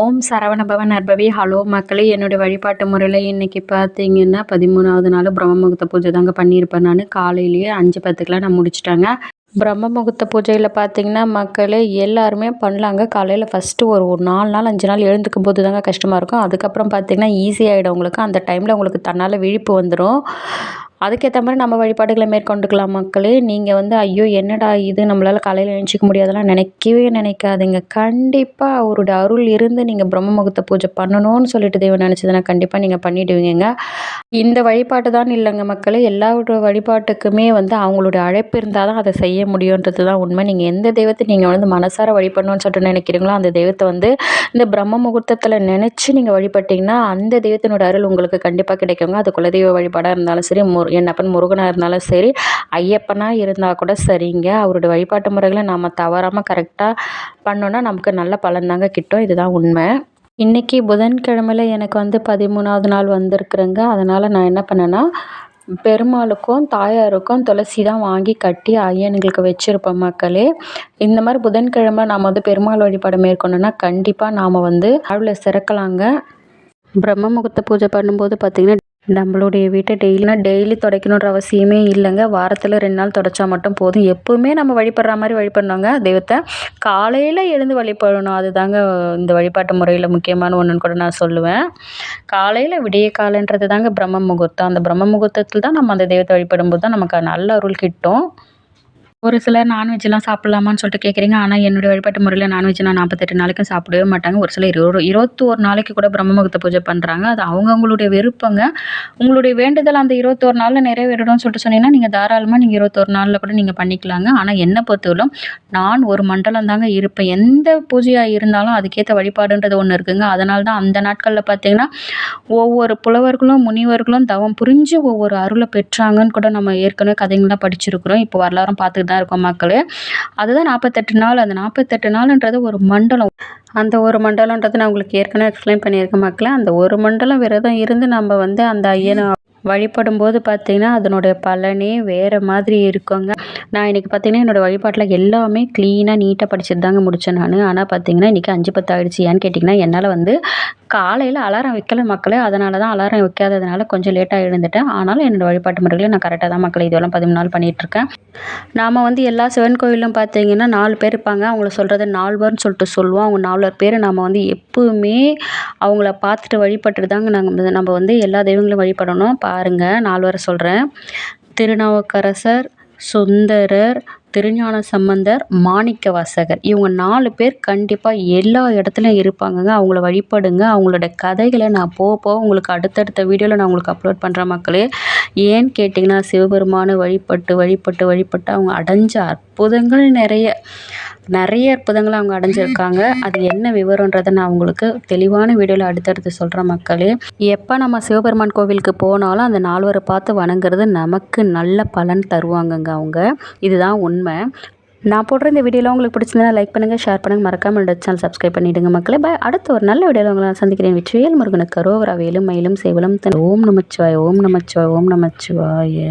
ஓம் சரவணபவன் நற்பவி. Hello மக்களே என்னுடைய வழிபாட்டு முறையில் இன்றைக்கி பார்த்தீங்கன்னா பதிமூணாவது நாள் பிரம்ம முகூர்த்த பூஜை தாங்க பண்ணியிருப்பேன் நான். காலையிலேயே அஞ்சு பத்துக்கெலாம் நான் முடிச்சிட்டாங்க. பிரம்ம முகூர்த்த பூஜையில் பார்த்தீங்கன்னா மக்களே எல்லாருமே பண்ணலாங்க. காலையில் ஃபஸ்ட்டு ஒரு ஒரு நாலு நாள் அஞ்சு நாள் எழுந்துக்கும் போது தாங்க கஷ்டமாக இருக்கும். அதுக்கப்புறம் பார்த்தீங்கன்னா ஈஸியாகிடும் உங்களுக்கு. அந்த டைமில் உங்களுக்கு தன்னால் விழிப்பு வந்துடும் அதுக்கேற்ற மாதிரி நம்ம வழிபாடுகளை மேற்கொண்டுக்கலாம் மக்களே. நீங்கள் வந்து ஐயோ என்னடா இது? நம்மளால் காலையில் எழுந்திரிக்க முடியாதெல்லாம் நினைக்கவே நினைக்காதீங்க. கண்டிப்பாக அவரோட அருள் இருந்து நீங்கள் பிரம்ம முகூர்த்த பூஜை பண்ணணும்னு சொல்லிட்டு தெய்வம் நினச்சதுன்னா கண்டிப்பாக நீங்கள் பண்ணிவிடுவீங்க இந்த வழிபாட்டு தான் இல்லைங்க மக்களே. எல்லாரோட வழிபாட்டுக்குமே வந்து அவங்களோட அழைப்பு இருந்தால் தான் அதை செய்ய முடியுன்றது தான் உண்மை. நீங்கள் எந்த தெய்வத்தை நீங்கள் வந்து மனசார வழிபடணும்னு சொல்லிட்டு நினைக்கிறீங்களோ அந்த தெய்வத்தை வந்து இந்த பிரம்ம முகூர்த்தத்தில் நினச்சி நீங்கள் வழிபட்டிங்கன்னா அந்த தெய்வத்தினோட அருள் உங்களுக்கு கண்டிப்பாக கிடைக்குங்க. அது குலதெய்வ வழிபாடாக இருந்தாலும் சரி என்னப்பன் முருகனாக இருந்தாலும் சரி ஐயப்பனாக இருந்தால் கூட சரிங்க. அவருடைய வழிபாட்டு முறைகளை நம்ம தவறாமல் கரெக்டாக பண்ணோன்னா நமக்கு நல்ல பலன் தாங்க கிட்டும். இதுதான் உண்மை. இன்றைக்கி புதன்கிழமையில் எனக்கு வந்து பதிமூணாவது நாள் வந்திருக்குறேங்க. அதனால் நான் என்ன பண்ணேன்னா பெருமாளுக்கும் தாயாருக்கும் துளசி தான் வாங்கி கட்டி ஐயனுங்களுக்கு வச்சுருப்போம் மக்களே. இந்த மாதிரி புதன்கிழமை நாம் வந்து பெருமாள் வழிபாடு மேற்கொண்டோன்னா கண்டிப்பாக நாம் வந்து வாழ்வில் சிறக்கலாங்க. பிரம்ம முகூர்த்த பூஜை பண்ணும்போது பார்த்திங்கன்னா நம்மளுடைய வீட்டை டெய்லினா டெய்லி துடைக்கணுன்ற அவசியமே இல்லைங்க. வாரத்தில் ரெண்டு நாள் துடைச்சா மட்டும் போதும். எப்போவுமே நம்ம வழிபடுற மாதிரி வழிபடணுங்க. தெய்வத்தை காலையில் எழுந்து வழிபடணும். அதுதாங்க இந்த வழிபாட்டு முறையில் முக்கியமான ஒன்றுன்னு கூட நான் சொல்லுவேன். காலையில் விடிய காலன்றது தாங்க பிரம்ம முகூர்த்தம். அந்த பிரம்ம முகூர்த்தத்தில் தான் நம்ம அந்த தெய்வத்தை வழிபடும்போது தான் நமக்கு நல்ல அருள் கிட்டும். ஒரு சிலர் நான்வெஜ்லாம் சாப்பிட்லாமான்னு சொல்லிட்டு கேட்குறீங்க ஆனால் என்னுடைய வழிபாட்டு முறையில் நான்வெஜ் நான் நாற்பத்தெட்டு நாளைக்கும் சாப்பிடவே மாட்டாங்க. ஒரு சிலர் இரு இருபத்தோரு நாளைக்கு கூட பிரம்ம பூஜை பண்ணுறாங்க அது அவங்கவுங்களுடைய விருப்பங்க. உங்களுடைய வேண்டுதல் அந்த இருபத்தோரு நாளில் நிறைவேறணும்னு சொல்லிட்டு சொன்னீங்கன்னா நீங்கள் தாராளமாக நீங்கள் இருபத்தோரு நாளில் கூட நீங்கள் பண்ணிக்கலாங்க. ஆனால் என்னை பொறுத்தவரைக்கும் நான் ஒரு மண்டலம் தாங்க இருப்பேன். எந்த பூஜையாக இருந்தாலும் அதுக்கேற்ற வழிபாடுன்றது ஒன்று இருக்குங்க. அதனால தான் அந்த நாட்களில் பார்த்தீங்கன்னா ஒவ்வொரு புலவர்களும் முனிவர்களும் தவம் புரிஞ்சு ஒவ்வொரு அருளை பெற்றாங்கன்னு கூட நம்ம ஏற்கனவே கதைங்கள்லாம் படிச்சிருக்கிறோம். இப்போ வரலாறும் பார்த்துக்கிட்டு தான் இருக்கும் மக்கள் அதுதான் நாற்பத்தெட்டு நாள். அந்த நாற்பத்தெட்டு நாள்ன்றது ஒரு மண்டலம். அந்த ஒரு மண்டலன்றது நான் உங்களுக்கு ஏற்கனவே எக்ஸ்பிளைன் பண்ணியிருக்கேன் மக்களை. அந்த ஒரு மண்டலம் விரதம் இருந்து நம்ம வந்து அந்த ஐயனை வழிபடும் போது பார்த்திங்கன்னா அதனுடைய பலனே வேறு மாதிரி இருக்குங்க. நான் இன்றைக்கி பார்த்திங்கன்னா என்னோடய வழிபாட்டில் எல்லாமே க்ளீனாக நீட்டாக படிச்சுட்டு தாங்க முடித்தேன் நான். ஆனால் பார்த்திங்கன்னா இன்றைக்கி அஞ்சு பத்து ஆகிடுச்சு ஏன்னு கேட்டிங்கன்னா என்னால் வந்து காலையில் அலாரம் வைக்கல மக்களே. அதனால தான் அலாரம் வைக்காததுனால கொஞ்சம் லேட்டாக எழுந்துட்டேன். ஆனாலும் என்னோடய வழிபாட்டு முறைகளை நான் கரெக்டாக தான் மக்களை இதுவெல்லாம் பதிமூணு நாள் பண்ணிகிட்ருக்கேன் நாம் வந்து எல்லா சிவன் கோயிலும் பார்த்தீங்கன்னா நாலு பேர் இருப்பாங்க. அவங்கள சொல்கிறது நால்வர்னு சொல்லிட்டு சொல்லுவோம். அவங்க நாலு பேர் நம்ம வந்து எப்போவுமே அவங்கள பார்த்துட்டு வழிபட்டுட்டு தாங்க நாங்கள் நம்ம வந்து எல்லா தெய்வங்களையும் வழிபடணும். பா பாருங்கள் நால்வரை சொல்கிறேன் திருநாவுக்கரசர் சுந்தரர் திருஞான சம்பந்தர் மாணிக்க வாசகர் இவங்க நாலு பேர் கண்டிப்பாக எல்லா இடத்துலையும் இருப்பாங்கங்க. அவங்கள வழிபடுங்க. அவங்களோட கதைகளை நான் போக போக உங்களுக்கு அடுத்தடுத்த வீடியோவில் நான் உங்களுக்கு அப்லோட் பண்ணுற மக்களே ஏன்னு கேட்டிங்கன்னா சிவபெருமானை வழிபட்டு வழிபட்டு வழிபட்டு அவங்க அடைஞ்ச அற்புதங்கள் நிறைய. நிறைய அற்புதங்களை அவங்க அடைஞ்சிருக்காங்க. அது என்ன விவரன்றதை நான் உங்களுக்கு தெளிவான வீடியோவில் அடுத்தடுத்து சொல்கிறேன் மக்களே. எப்போ நம்ம சிவபெருமான் கோவிலுக்கு போனாலும் அந்த நால்வரை பார்த்து வணங்குறது நமக்கு நல்ல பலன் தருவாங்கங்க அவங்க. இதுதான் உண்மை. நான் போடுற இந்த வீடியோவில் உங்களுக்கு பிடிச்சிருந்தா லைக் பண்ணுங்கள் ஷேர் பண்ணுங்கள் மறக்காமல் என்னோட சேனல் சப்ஸ்கிரைப் பண்ணிவிடுங்க மக்களே. பாய் அடுத்த ஒரு நல்ல வீடியோவில் உங்களை நான் சந்திக்கிறேன். வெற்றிவேல் முருகனுக்கு கரோவரா வேலும் மயிலும் சேவலும் ஓம் நமச்சிவாய் ஓம் நமச்சிவாய் ஓம் நமச்சிவாய்.